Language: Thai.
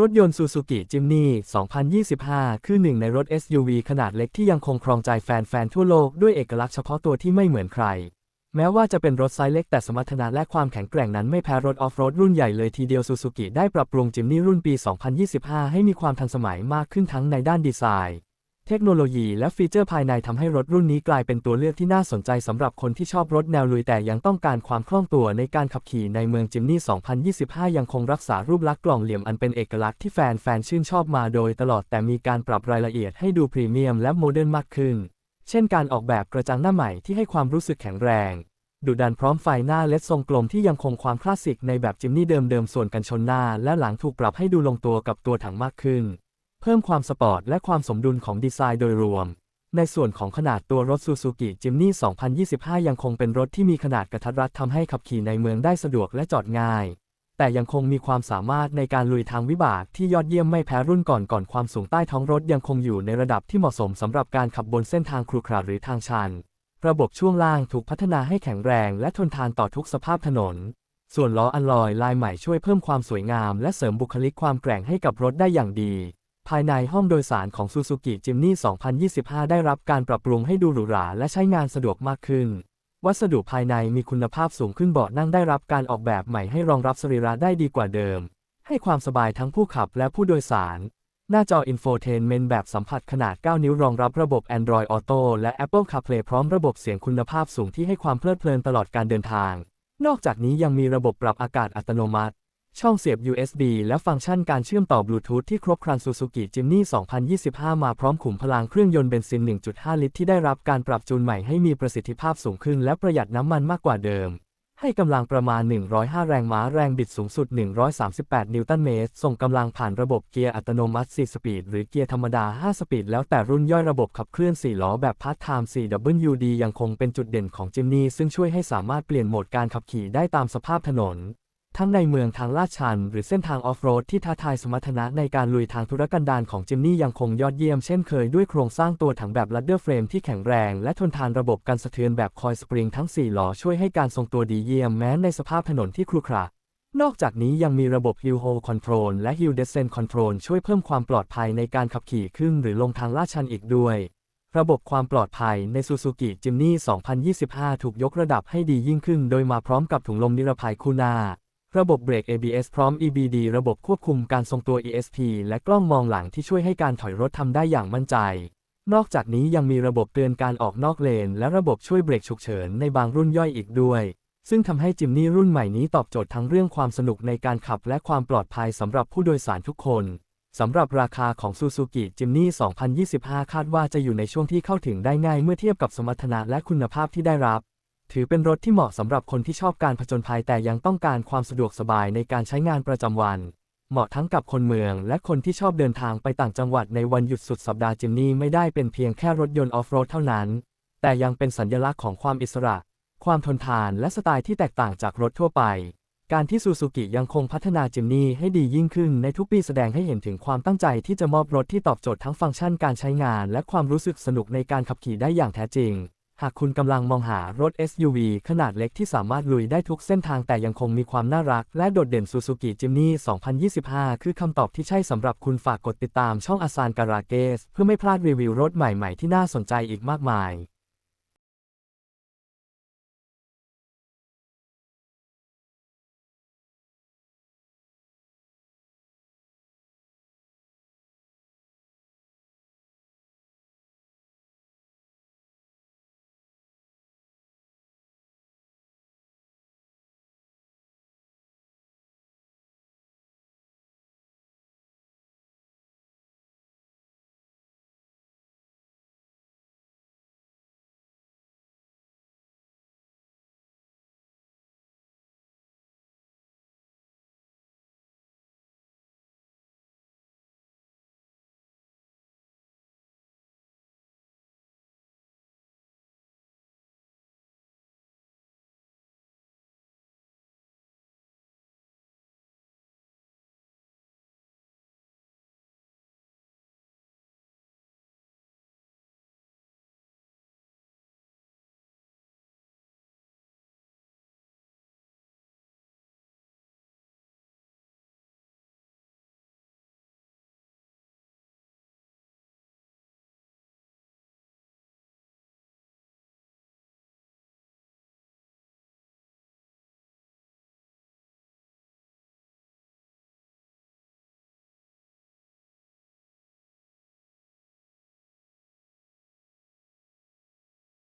รถยนต์ Suzuki Jimny 2025 คือหนึ่งในรถ SUV ขนาดเล็กที่ยังคงครองใจแฟน ๆ ทั่วโลกด้วยเอกลักษณ์เฉพาะตัวที่ไม่เหมือนใคร แม้ว่าจะเป็นรถไซส์เล็กแต่สมรรถนะและความแข็งแกร่งนั้นไม่แพ้รถออฟโรดรุ่นใหญ่เลยทีเดียว Suzuki ได้ปรับปรุงจิมนี่รุ่นปี 2025 ให้มีความทันสมัยมากขึ้นทั้งในด้านดีไซน์ ทคโนโลยีและฟีเจอร์ภายในทำให้รถรุ่นนี้กลายเป็นตัวเลือกที่น่าสนใจสำหรับคนที่ชอบรถแนวลุยแต่ยังต้องการความคล่องตัวในการขับขี่ในเมืองจิมนี่ 2025 ยังคงรักษารูปลักษณ์กล่องเหลี่ยมอันเป็นเอกลักษณ์ที่แฟนๆชื่นชอบมาโดยตลอดแต่มีการปรับรายละเอียดให้ดูพรีเมียมและโมเดิร์นมากขึ้น เช่นการออกแบบกระจังหน้าใหม่ที่ให้ความรู้สึกแข็งแรงดุดันพร้อมไฟหน้าเลดทรงกลมที่ยังคงความคลาสสิกในแบบจิมนี่เดิมๆส่วนกันชนหน้า และหลังถูกปรับให้ดูลงตัวกับตัวถังมากขึ้น เพิ่มความสปอร์ตและความสมดุลของดีไซน์โดยรวม ในส่วนของขนาดตัวรถ Suzuki Jimny 2025 ยังคงเป็นรถที่มีขนาดกระทัดรัดทำให้ขับขี่ในเมืองได้สะดวกและจอดง่าย แต่ยังคงมีความสามารถในการลุยทางวิบากที่ยอดเยี่ยมไม่แพ้รุ่นก่อนก่อนความสูงใต้ท้องรถยังคงอยู่ในระดับที่เหมาะสมสำหรับการขับบนเส้นทางครุขระหรือทางชัน ระบบช่วงล่างถูกพัฒนาให้แข็งแรงและทนทานต่อทุกสภาพถนนส่วนล้ออัลลอยลายใหม่ช่วยเพิ่มความสวยงามและเสริมบุคลิกความแกร่งให้กับรถได้อย่างดี ภายในห้องโดยสารของ Suzuki Jimny 2025 ได้รับการปรับปรุงให้ดูหรูหราและใช้งานสะดวกมากขึ้น วัสดุภายในมีคุณภาพสูงขึ้นเบาะนั่งได้รับการออกแบบใหม่ให้รองรับสรีระได้ดีกว่าเดิม ให้ความสบายทั้งผู้ขับและผู้โดยสาร หน้าจอ Infotainment แบบสัมผัสขนาด 9 นิ้วรองรับระบบ Android Auto และ Apple CarPlay พร้อมระบบเสียงคุณภาพสูงที่ให้ความเพลิดเพลินตลอดการเดินทาง นอกจากนี้ยังมีระบบปรับอากาศอัตโนมัติ ช่องเสียบ USB และฟังก์ชันการเชื่อมต่อบลูทูธที่ครบครัน Suzuki Jimny 2025 มาพร้อมขุมพลังเครื่องยนต์เบนซิน 1.5 ลิตรที่ได้รับการปรับจูนใหม่ให้มีประสิทธิภาพสูงขึ้นและประหยัดน้ำมันมากกว่าเดิม ให้กำลังประมาณ 105 แรงม้าแรงบิดสูงสุด 138 นิวตันเมตร ส่งกำลังผ่านระบบเกียร์อัตโนมัติ 4 สปีด หรือเกียร์ธรรมดา 5 สปีด แล้วแต่รุ่นย่อยระบบขับเคลื่อน 4 ล้อแบบพาร์ทไทม์ 4WD ยังคงเป็นจุดเด่นของ Jimny ซึ่งช่วยให้สามารถเปลี่ยนโหมดการขับขี่ได้ตามสภาพถนน ทั้งในเมืองทางลาดชัน หรือเส้นทางออฟโรดที่ท้าทายสมรรถนะในการลุยทางธุรกันดารของจิมนี่ยังคงยอดเยี่ยมเช่นเคยด้วยโครงสร้างตัวถังแบบลัดเดอร์เฟรมที่แข็งแรง และทนทานระบบกันสะเทือนแบบคอยสปริงทั้ง 4 ล้อช่วยให้การทรงตัวดีเยี่ยมแม้ในสภาพถนนที่ครุขระ นอกจากนี้ยังมีระบบ Hill Hold Control และ Hill Descent Control ช่วยเพิ่มความปลอดภัยในการขับขี่ขึ้นหรือลงทางลาดชันอีกด้วยระบบความปลอดภัยใน Suzuki Jimny 2025 ถูกยกระดับให้ดียิ่งขึ้น โดยมาพร้อมกับถุงลมนิรภัยคู่หน้า ระบบเบรก ABS พร้อม EBD ระบบควบคุมการทรงตัว ESP และกล้องมองหลังที่ช่วยให้การถอยรถทำได้อย่างมั่นใจ นอกจากนี้ยังมีระบบเตือนการออกนอกเลน และระบบช่วยเบรกฉุกเฉินในบางรุ่นย่อยอีกด้วย ซึ่งทำให้จิมนี่รุ่นใหม่นี้ตอบโจทย์ทั้งเรื่องความสนุกในการขับและความปลอดภัยสำหรับผู้โดยสารทุกคนสำหรับราคาของ Suzuki Jimny 2025 คาดว่าจะอยู่ในช่วงที่เข้าถึงได้ง่ายเมื่อเทียบกับสมรรถนะและคุณภาพที่ได้รับ ถือเป็นรถที่เหมาะสำหรับคนที่ชอบการผจญภัยแต่ยังต้องการความสะดวกสบายในการใช้งานประจำวัน เหมาะทั้งกับคนเมืองและคนที่ชอบเดินทางไปต่างจังหวัดในวันหยุดสุดสัปดาห์จิมนี่ไม่ได้เป็นเพียงแค่รถยนต์ออฟโรดเท่านั้น แต่ยังเป็นสัญลักษณ์ของความอิสระ ความทนทานและสไตล์ที่แตกต่างจากรถทั่วไป การที่ซูซูกิยังคงพัฒนาจิมนี่ให้ดียิ่งขึ้นในทุกปีแสดงให้เห็นถึงความตั้งใจที่จะมอบรถที่ตอบโจทย์ทั้งฟังก์ชันการใช้งาน และความรู้สึกสนุกในการขับขี่ได้อย่างแท้จริง หากคุณกำลังมองหารถ SUV ขนาดเล็กที่สามารถลุยได้ทุกเส้นทางแต่ยังคงมีความน่ารักและโดดเด่น Suzuki Jimny 2025 คือคำตอบที่ใช่สำหรับคุณฝากกดติดตามช่องอาซานการาเกส เพื่อไม่พลาดรีวิวรถใหม่ๆที่น่าสนใจอีกมากมาย